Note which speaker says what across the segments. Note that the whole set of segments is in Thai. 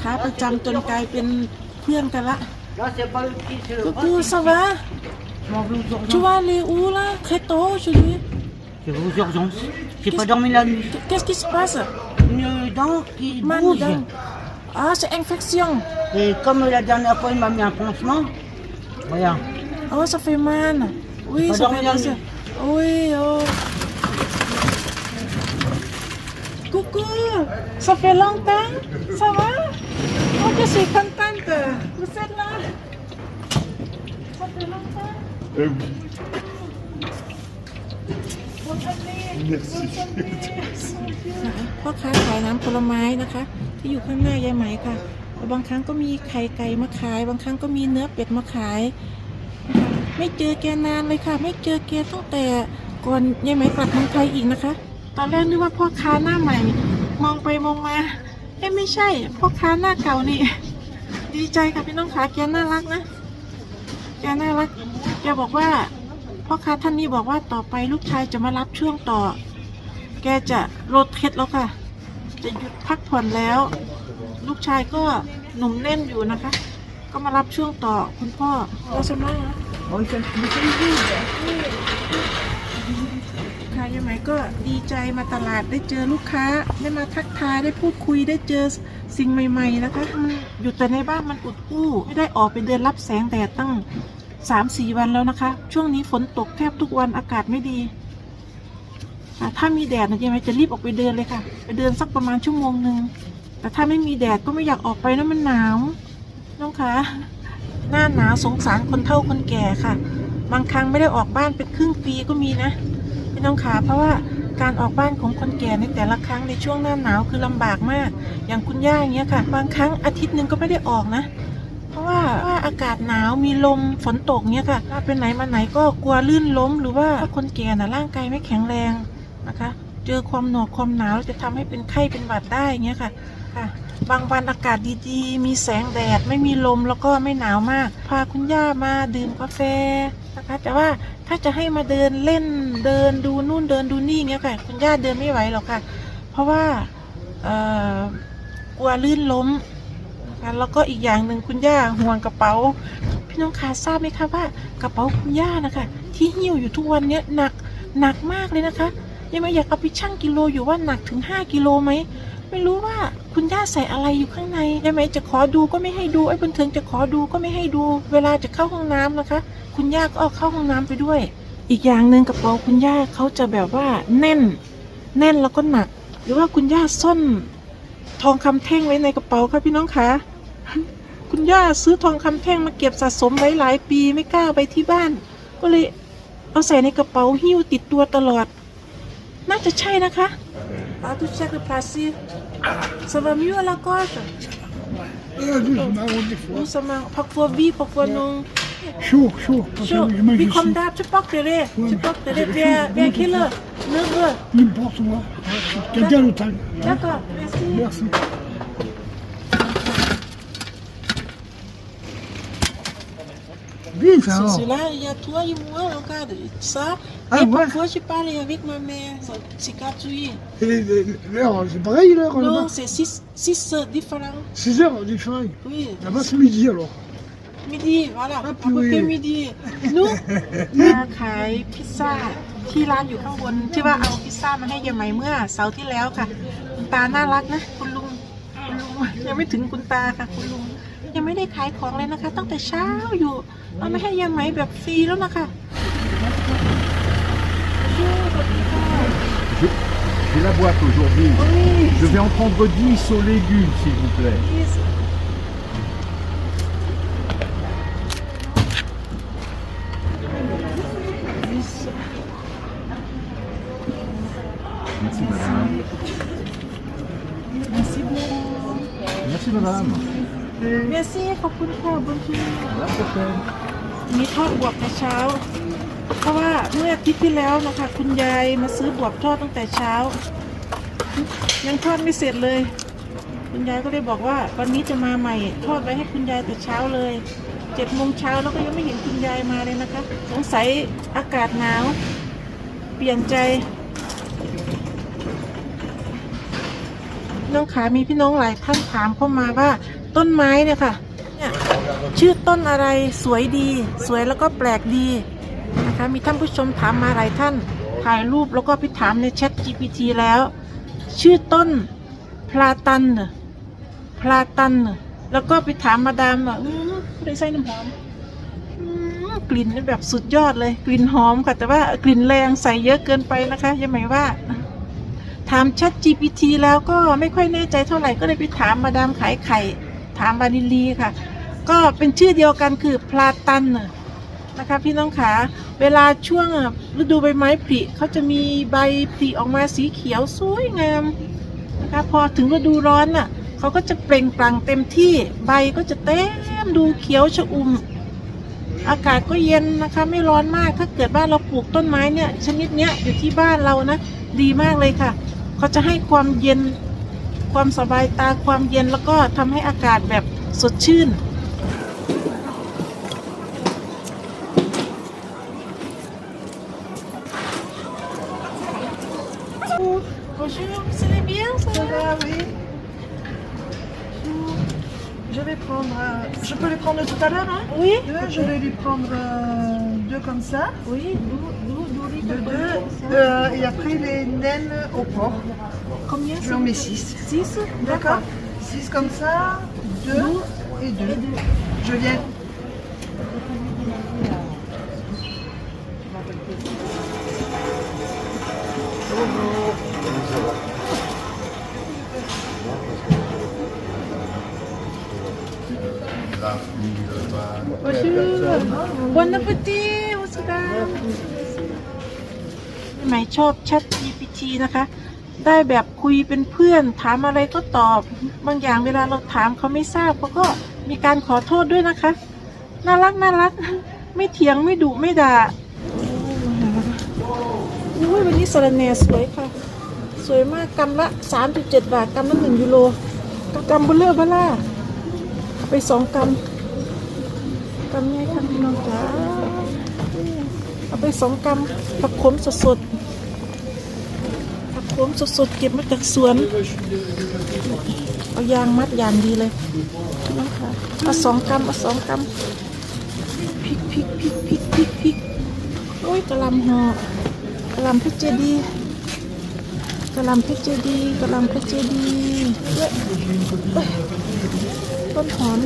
Speaker 1: ค้าประจำจนกลายเป็นเพื่อนกันละ
Speaker 2: Là, c'est pas le petit, c'est le
Speaker 1: กู
Speaker 2: grand.
Speaker 1: กูสวะ
Speaker 2: Mon bleu d'urgence.
Speaker 1: ชูว่าเลอูล่ะใครโตชูดิ
Speaker 2: C'est vos urgences. J'ai pas dormi la nuit.
Speaker 1: Qu'est-ce qui se passe
Speaker 2: Une dent qui
Speaker 1: Man
Speaker 2: bouge.
Speaker 1: dent. Ah, c'est infection.
Speaker 2: Et comme la dernière fois, il m'a mis un pansement. Regarde.
Speaker 1: Oh, ça fait mal. Oui,
Speaker 2: Pas
Speaker 1: ça
Speaker 2: dormi
Speaker 1: fait
Speaker 2: la
Speaker 1: mal.
Speaker 2: nuit.
Speaker 1: Oui, oh. Ça fait longtemps. Ça va Oh, je suis contente. Vous êtes là Ça fait longtemps.
Speaker 3: Eh oui,
Speaker 1: Bonne année.
Speaker 3: merci.
Speaker 1: Bonne année. พ่อค้าขายน้ำผลไม้นะคะ ที่อยู่ข้างหน้ายายไหมค่ะแล้วบางครั้งก็มีไข่ไก่มาขาย บางครั้งก็มีเนื้อเป็ดมาขายนะคะไม่เจอแกนานเลยค่ะ ไม่เจอแกตั้งแต่ก่อนยายไหมกลับเมืองไทยอีกนะคะ ตอนแรกนึกว่าพ่อค้าหน้าใหม่ มองไปมองมาเอ๊ะไม่ใช่พ่อค้าหน้าเก่านี่ ดีใจค่ะพี่น้องขาแกน่ารักนะแกน่ารักแกบอกว่าพ่อค้าท่านนี้บอกว่าต่อไปลูกชายจะมารับช่วงต่อ แกจะโรดเทสแล้วค่ะ จะหยุดพักผ่อนแล้ว ลูกชายก็หนุ่มแน่นอยู่นะคะ ก็มารับช่วงต่อคุณพ่อเราสมาค่ะ ยังไงก็ดีใจมาตลาดได้เจอลูกค้า ได้มาทักทายได้พูดคุยได้เจอสิ่งใหม่ ๆ นะคะมันอยู่แต่ในบ้านมันอุดอู้ไม่ได้ออกไปเดินรับแสงแดดตั้งสามสี่วันแล้วนะคะ ช่วงนี้ฝนตกแทบทุกวันอากาศไม่ดีอะถ้ามีแดดนะยังไงจะรีบออกไปเดินเลยค่ะ ไปเดินสักประมาณชั่วโมงหนึ่งแต่ถ้าไม่มีแดดก็ไม่อยากออกไปนะมันหนาวน้องคะหน้าหนาวสงสารคนเฒ่าคนแก่ค่ะ บางครั้งไม่ได้ออกบ้านเป็นครึ่งปีก็มีนะ พี่น้องขาเพราะว่าการออกบ้านของคนแก่ในแต่ละครั้งในช่วงหน้าหนาวคือลำบากมาก อย่างคุณย่าอย่างเงี้ยค่ะ บางครั้งอาทิตย์หนึ่งก็ไม่ได้ออกนะ เพราะว่าว่าอากาศหนาวมีลมฝนตกเงี้ยค่ะถ้าไปไหนมาไหนก็กลัวลื่นล้ม หรือว่าถ้าคนแก่น่ะร่างกายไม่แข็งแรงนะคะ เจอความหนาวความหนาวจะทำให้เป็นไข้เป็นหวัดได้เงี้ยค่ะค่ะ บางวันอากาศดีๆ มีแสงแดด ไม่มีลมแล้วก็ไม่หนาวมาก พาคุณย่ามาดื่มกาแฟนะคะ แต่ว่าถ้าจะให้มาเดินเล่นเดินดูนู่นเดินดูนี่เงี้ยค่ะ คุณย่าเดินไม่ไหวหรอกค่ะ เพราะว่าเอ่อกลัวลื่นล้มนะคะแล้วก็อีกอย่างหนึ่งคุณย่าห่วงกระเป๋า พี่น้องขาทราบไหมคะว่ากระเป๋าคุณย่านะคะ ที่หิ้วอยู่ทุกวันเนี้ยหนักหนักมากเลยนะคะ ยังไม่อยากเอาไปชั่งกิโลอยู่ว่าหนักถึง 5 กิโลไหมไม่รู้ว่า คุณย่าใส่อะไรอยู่ข้างในได้ไหมจะขอดูก็ไม่ให้ดูไอ้บนเทิงจะขอดูก็ไม่ให้ดู เวลาจะเข้าห้องน้ำนะคะ คุณย่าก็เอาเข้าห้องน้ำไปด้วย อีกอย่างหนึ่งกระเป๋าคุณย่าเขาจะแบบว่าแน่น แน่นแล้วก็หนัก หรือว่าคุณย่าซ่อนทองคำแท่งไว้ในกระเป๋าค่ะพี่น้องคะคุณย่าซื้อทองคำแท่งมาเก็บสะสมไว้หลายปีไม่กล้าไปที่บ้าน ก็เลยเอาใส่ในกระเป๋าหิ้วติดตัวตลอด น่าจะใช่นะคะอาตุเช็คเลยพลาซีสวามิวลากอช
Speaker 3: Ah, doucement, on des
Speaker 1: นู
Speaker 3: fois.
Speaker 1: สมาพักฟัววีพักฟัวนง
Speaker 3: Chaud, chaud. Parce
Speaker 1: ชู
Speaker 3: que je mange
Speaker 1: วีคอม
Speaker 3: ici.
Speaker 1: ดาบชิปอกเตเร่ชิปอกเตเร่เบียเบียคิลเลอร์เนื้อเบื่อ
Speaker 3: N'importe où. Quelqu'un le temps.
Speaker 1: แล้วก็เมสซี่
Speaker 3: Merci. Bien, ça alors.
Speaker 1: Celui-là, il y a toi et moi, regarde, ça.
Speaker 3: Ah,
Speaker 1: et
Speaker 3: ouais.
Speaker 1: parfois, je parle avec ma mère, c'est gratuit.
Speaker 3: Et les- les- L'heure, c'est pareil l'heure
Speaker 1: Non,
Speaker 3: là-bas
Speaker 1: c'est 6 heures différents.
Speaker 3: 6 heures différent.
Speaker 1: Oui,
Speaker 3: Là-bas, c'est midi alors.
Speaker 1: midi, voilà,
Speaker 3: Ah,
Speaker 1: à
Speaker 3: puis
Speaker 1: peu
Speaker 3: oui.
Speaker 1: près midi. Nous, มาขายพิซซ่าที่ร้านอยู่ข้างบนที่ว่าเอาพิซซ่ามาให้ยายไหมเมื่อเสาร์ที่แล้วค่ะ คุณตาน่ารักนะ คุณลุง คุณลุงยังไม่ถึงคุณตาค่ะ คุณลุง ยังไม่ได้ขายของเลยนะคะ ตั้งแต่เช้าอยู่ เอามาให้ยายไหมแบบฟรีแล้วนะคะ
Speaker 4: J'ai la boîte aujourd'hui.
Speaker 1: Oui.
Speaker 4: Je vais en prendre 10 aux légumes, s'il vous plaît.
Speaker 1: ขอบคุณค่ะบนที
Speaker 4: À la prochaine.
Speaker 1: มีทอดบวบแต่เช้า เพราะว่าเมื่ออาทิตย์ที่แล้วนะคะ คุณยายมาซื้อบวบทอดตั้งแต่เช้า ยังทอดไม่เสร็จเลย คุณยายก็เลยบอกว่า วันนี้จะมาใหม่ ทอดไว้ให้คุณยายแต่เช้าเลยเจ็ดโมงเช้าแล้วก็ยังไม่เห็นคุณยายมาเลยนะคะ สงสัยอากาศหนาว เปลี่ยนใจพี่น้องขามีพี่น้องหลายท่านถามเข้ามาว่าต้นไม้เนี่ยค่ะ เนี่ยชื่อต้นอะไรสวยดี สวยแล้วก็แปลกดีนะคะมีท่านผู้ชมถามมาหลายท่านถ่ายรูปแล้วก็ไปถามในแชท GPT แล้ว ชื่อต้นพลาตันพลาตันแล้วก็ไปถามมาดามว่าอืมได้ใส่น้ำหอมกลิ่นแบบสุดยอดเลยกลิ่นหอมค่ะ แต่ว่ากลิ่นแรงใส่เยอะเกินไปนะคะยังหมายว่า ถาม Chat GPT แล้วก็ไม่ค่อยแน่ใจเท่าไหร่ก็เลยไปถามมาดามขายไข่ ถามบานิลีค่ะ ก็เป็นชื่อเดียวกันคือพลาตันนะคะพี่น้องขาเวลาช่วงฤดูใบไม้ผลิเขาจะมีใบผลิออกมาสีเขียวสวยงามนะคะพอถึงฤดูร้อนน่ะเขาก็จะเปล่งปลั่งเต็มที่ใบก็จะเต็มดูเขียวชอุ่ม อากาศก็เย็นนะคะไม่ร้อนมากถ้าเกิดว่านเราปลูกต้นไม้เนี่ยชนิดเนี้ยอยู่ที่บ้านเรานะ ดีมากเลยค่ะ เขาจะให้ความเย็นความสบายตาความเย็นแล้วก็ทำให้อากาศแบบสดชื่น
Speaker 5: je peux les prendre tout à l'heure, hein
Speaker 1: Oui
Speaker 5: Deux, je vais lui prendre euh, deux comme ça.
Speaker 1: Oui, d'où,
Speaker 5: Deux,
Speaker 1: d'où,
Speaker 5: deux. Euh, et après les naines au porc.
Speaker 1: Combien
Speaker 5: Je en mets six.
Speaker 1: 6
Speaker 5: D'accord Six comme ça, deux et deux. Je viens.
Speaker 1: ไหมชอบ Chat GPT นะคะ ได้แบบคุยเป็นเพื่อน ถามอะไรก็ตอบ บางอย่างเวลาเราถามเขาไม่ทราบเขาก็มีการขอโทษด้วยนะคะ น่ารักน่ารัก ไม่เถียงไม่ดุไม่ด่าอุ้ยวันนี้สะระแหน่สวยค่ะ สวยมากกำละ 3.7 บาทกำละ1ยูโรกำเบลเลอร์บล่าเอาไปสองกำกำไงคะพี่น้องจ๋าเอาไปสองกำผักขมสดๆ ผมสดๆเก็บมาจากสวน เอายางมัดอย่างดีเลยน้องค่ะเอาสองกำเอาสองกำพริกพริกพริกพริกพริกพริกโอ้ยกระลำหอกระลำเพชรเจดีกระลำเพชรเจดีกระลำเพชรเจดีเว้ยเอ้ยต้นหอม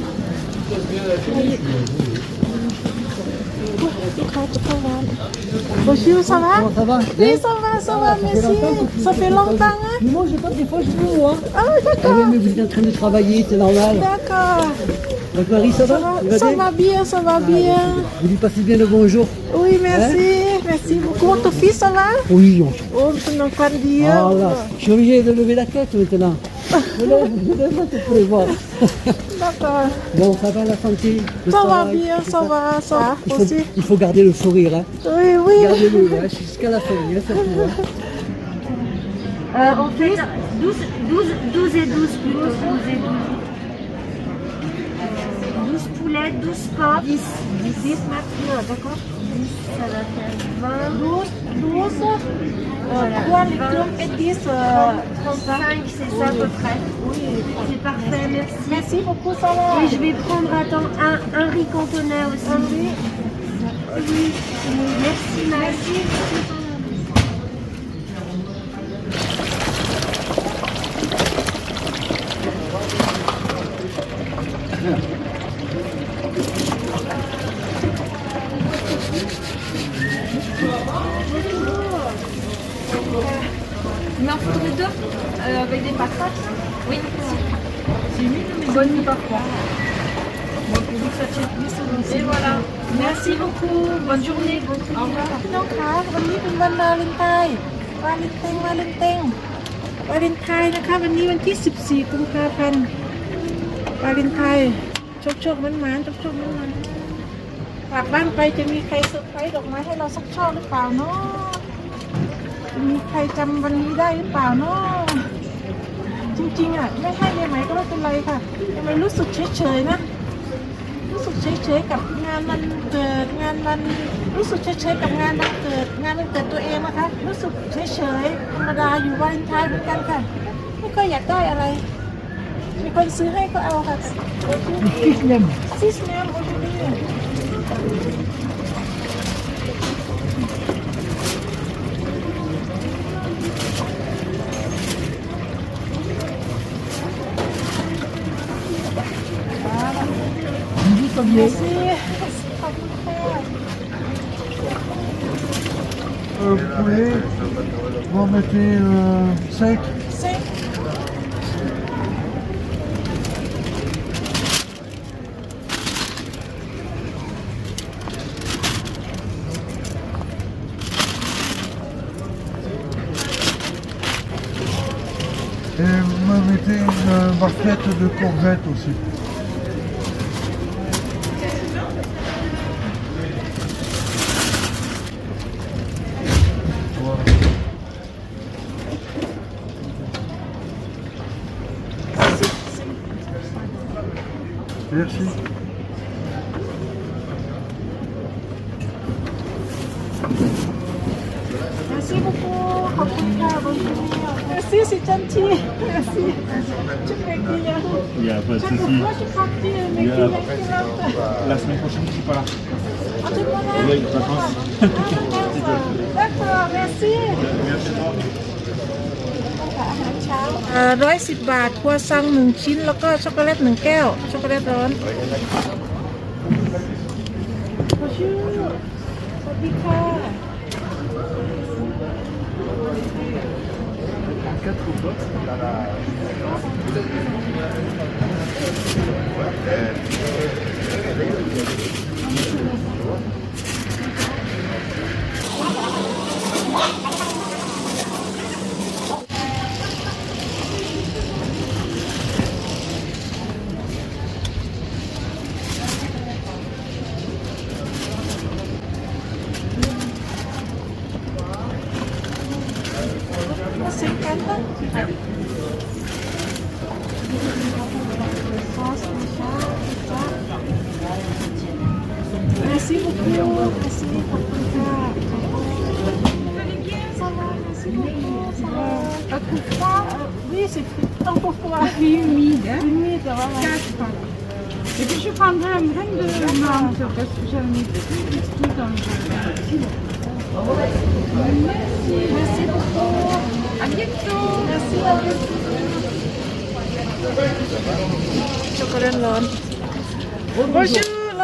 Speaker 1: Bonjour, ça va?
Speaker 3: Ça va?
Speaker 1: Oui, ça va, ça va, merci. Ça fait longtemps, hein?
Speaker 6: Non, j'ai pas, des fois je vous vois.
Speaker 1: Hein.
Speaker 6: Ah,
Speaker 1: d'accord.
Speaker 6: Ah mais vous êtes en train de travailler, c'est normal.
Speaker 1: D'accord.
Speaker 6: Votre mari, ça va?
Speaker 1: Ça va bien, ça va ah, bien.
Speaker 6: Vous lui passez bien le bonjour
Speaker 1: Oui, merci. Hein? Merci beaucoup. Ton fils, ça va?
Speaker 6: Oui, on
Speaker 1: Oh, je n'en
Speaker 6: pas dire. je suis obligé de lever la tête maintenant. Je lève, je lève la tête pour les voir.
Speaker 1: D'accord.
Speaker 6: Bon, ça va la santé le
Speaker 1: Ça va bien,
Speaker 6: tout
Speaker 1: ça va, ça va
Speaker 6: Il faut,
Speaker 1: aussi.
Speaker 6: il faut garder le sourire, hein.
Speaker 1: Oui, oui.
Speaker 6: Gardez-le hein, jusqu'à la fin, hein, hein.
Speaker 7: Euh, en fait, 12, 12, 12 et 12 plutôt. 12 et 12. 12 poulets, 12 porcs. 10. 10 maintenant, d'accord 10, ça va faire 20.
Speaker 1: 12, 12. 3 litres et 10. euh,
Speaker 7: 35, c'est ça à peu près. C'est parfait, merci.
Speaker 1: Merci beaucoup, ça va.
Speaker 7: Et je vais prendre, attends, un, un riz cantonais aussi. Oui. Merci, merci.
Speaker 8: Il า
Speaker 1: เลนเตงวาเลนเตงวาเลนไทน์นะคะ วันนี้วันที่ 14กุมภาพันธ์วาเลนไทน์โชคโชคมันหมานโชคโชคมันหมานกลับบ้านไปจะมีใครเซอร์ไพรส์ดอกไม้ให้เราสักช่อหรือเปล่าเนาะมีใครจำวันนี้ได้หรือเปล่าเนาะจริงๆอะไม่ให้เลยไหมก็ไม่เป็นไรค่ะทำไมรู้สึกเฉยๆนะรู้สึกเฉยๆกับานวันเกิดงานวันรู้สึกเฉยๆกับงานวันเกิด งานวันเกิดตัวเองนะคะ รู้สึกเฉยๆธรรมดาอยู่วาเลนไทน์เหมือนกันค่ะ ไม่ ค่อยอยากได้อะไร มีคนซื้อให้ก็เอาค่ะซิสเนมซิสเนมโอเคmerci
Speaker 3: poulet, vous en mettez
Speaker 1: 5 euh,
Speaker 3: Et vous me mettez une euh, barquette de courgettes aussi. Merci.
Speaker 1: Merci beaucoup. Merci, c'est gentil. Merci.
Speaker 4: Il n'y a pas de souci. La semaine prochaine, je suis pas là. En vacances.
Speaker 1: ร้อยสิบบาทครัวซังหนึ่งชิ้น แล้วก็ช็อกโกแลตหนึ่งแก้ว ช็อกโกแลตร้อนขอชื่อสวัสดีค่ะ Se Merci beaucoup.
Speaker 8: À bientôt.
Speaker 1: Merci à vous. Bonjour,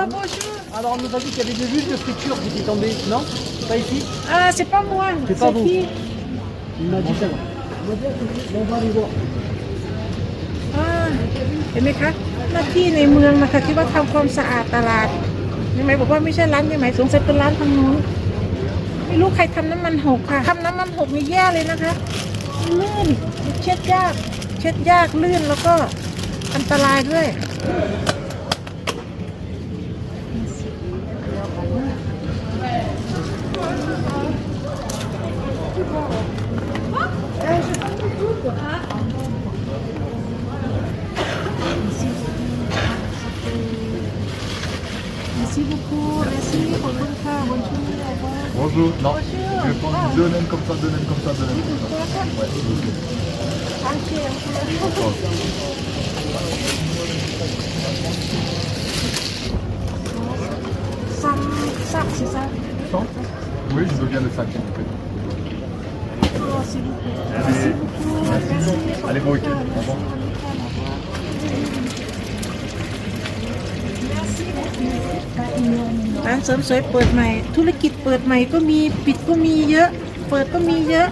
Speaker 1: bonjour.
Speaker 6: Alors on nous a dit qu'il y avait des bulles de friture qui étaient tombées, non Pas ici
Speaker 1: Ah, c'est pas moi.
Speaker 6: C'est pas vous. Il m'a dit ça. On va voir.
Speaker 1: Ah, et mes หน้าที่ในเมืองนะคะที่ว่าทำความสะอาดตลาดยังไงบอกว่าไม่ใช่ร้านยังไงสงสัยเป็นร้านทางนู้นไม่รู้ใครทำน้ำมันหกค่ะทำน้ำมันหกนี่แย่เลยนะคะลื่นเช็ดยาก เช็ดยากลื่นแล้วก็อันตรายด้วย
Speaker 4: Bonjour. Non. Je vais prendre deux naines comme ça, deux naines comme ça, deux naines comme ça. Ouais,
Speaker 1: s'il vous plaît. Sac, c'est ça
Speaker 4: 100 Oui, je veux bien le sac,
Speaker 1: Merci.
Speaker 4: Allez, bon week-end. Au revoir.
Speaker 1: ร้านเสริมสวยเปิดใหม่ ธุรกิจเปิดใหม่ก็มีปิดก็มีเยอะ เปิดก็มีเยอะ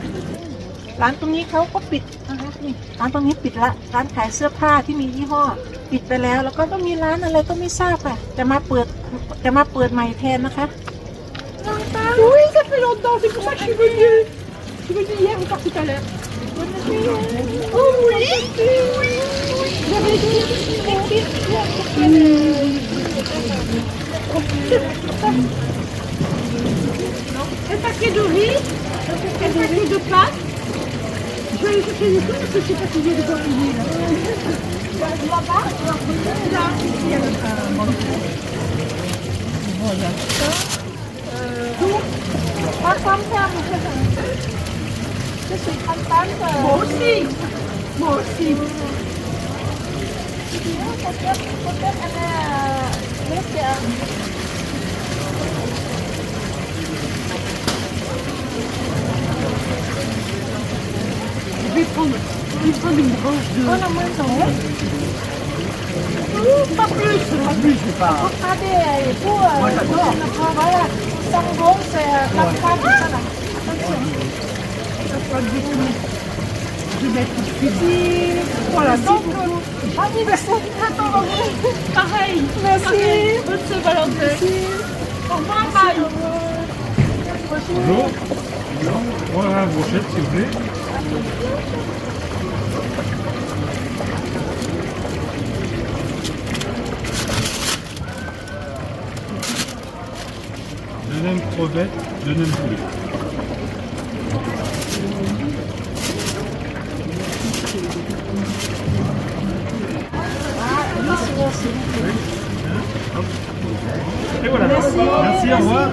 Speaker 1: ร้านตรงนี้เขาก็ปิดนะคะนี่ร้านตรงนี้ปิดละร้านขายเสื้อผ้าที่มียี่ห้อ ปิดไปแล้ว แล้วก็ต้องมีร้านอะไรก็ไม่ทราบค่ะจะมาเปิดจะมาเปิดใหม่แทนนะคะ
Speaker 8: Oui, ça fait longtemps, c'est pour ça que je suis venue. Je suis venue hier ou pas tout à l'heure. Oh oui, oui, oui. J'avais été Un paquet de riz, un paquet de pâtes. Je vais aller chercher les trucs parce que je sais pas si j'ai de quoi payer là. Tu vas pas Là, ici, il y a le Voilà.
Speaker 1: Pas comme ça, mon frère. Je suis contente.
Speaker 8: Moi aussi Moi aussi. Je vais prendre, je vais prendre une branche de...
Speaker 1: Oh non, moi, non.
Speaker 8: Pas plus, pas plus, sais pas.
Speaker 1: Regardez, pour
Speaker 6: Moi, j'adore.
Speaker 1: voilà, bon, c'est la femme, ça là.
Speaker 8: Je vais mettre tout de suite. Voilà, donc...
Speaker 1: Ah oui, c'est attends,
Speaker 8: Pareil.
Speaker 1: Merci.
Speaker 8: Bonne Saint-Valentin. Au revoir, bye.
Speaker 4: Bonjour. Voilà, une brochette, s'il vous plaît. Deuxième crevette, deuxième poulet. Et voilà. Merci, au revoir.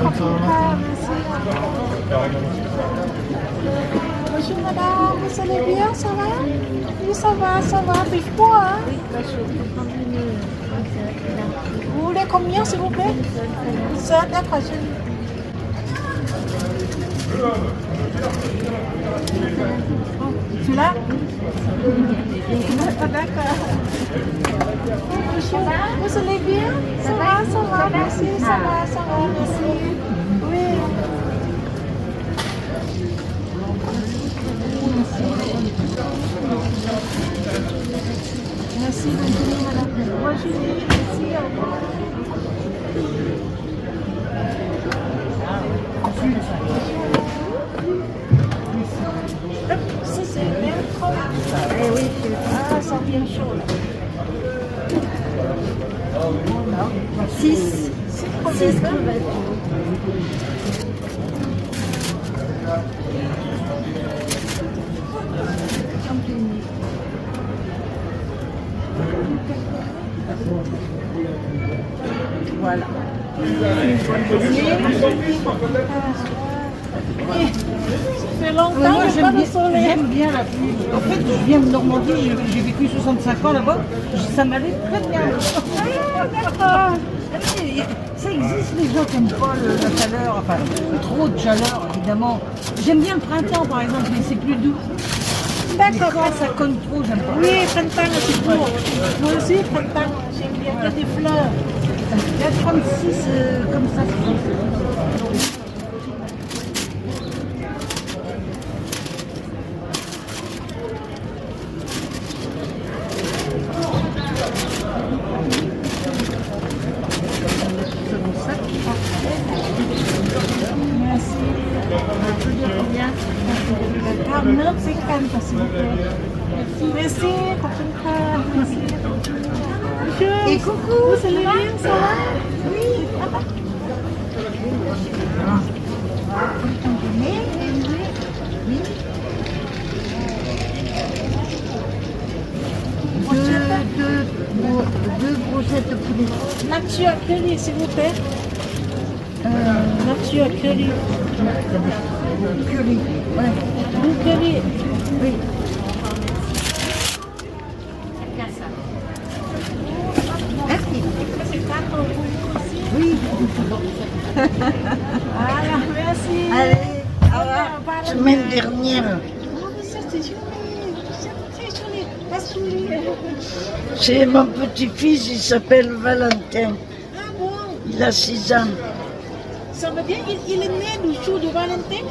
Speaker 1: Bonjour madame, vous allez bien, ça va? Oui, ça va, ça va, vive quoi hein. Vous voulez combien s'il vous plaît? Ça, d'accord, je... Celui-là Ah, D'accord. Vous allez bien? Ça va, ça va, merci, ça va, ça va, merci. Oui. Merci, bonne journée, madame. Bonne journée, merci, au revoir. bien chaud. 6 crevettes.
Speaker 6: Voilà.
Speaker 1: Fait longtemps
Speaker 8: Moi,
Speaker 1: que pas
Speaker 8: j'aime
Speaker 1: de
Speaker 8: bien,
Speaker 1: soleil.
Speaker 8: j'aime bien la pluie. En fait, je viens de Normandie, j'ai- vécu 65 ans là-bas. Ça m'allait très bien.
Speaker 1: Ah.
Speaker 8: Ça existe les gens qui n'aiment pas le- la chaleur, enfin trop de chaleur évidemment. J'aime bien le printemps par exemple, mais c'est plus doux.
Speaker 1: D'accord.
Speaker 8: quand ça cogne trop, j'aime pas.
Speaker 1: Oui, printemps, c'est beau. Moi aussi, printemps, j'aime bien il y a des fleurs.
Speaker 8: Il y a 36 euh, comme ça.
Speaker 1: Mathieu Acrelli, s'il vous plaît. Euh, Mathieu Acrelli.
Speaker 8: Acrelli, ouais. Oui.
Speaker 9: C'est mon petit-fils, il s'appelle Valentin.
Speaker 1: Ah bon
Speaker 9: Il a 6 ans.
Speaker 1: Ça veut dire qu'il il est né du jour de Valentin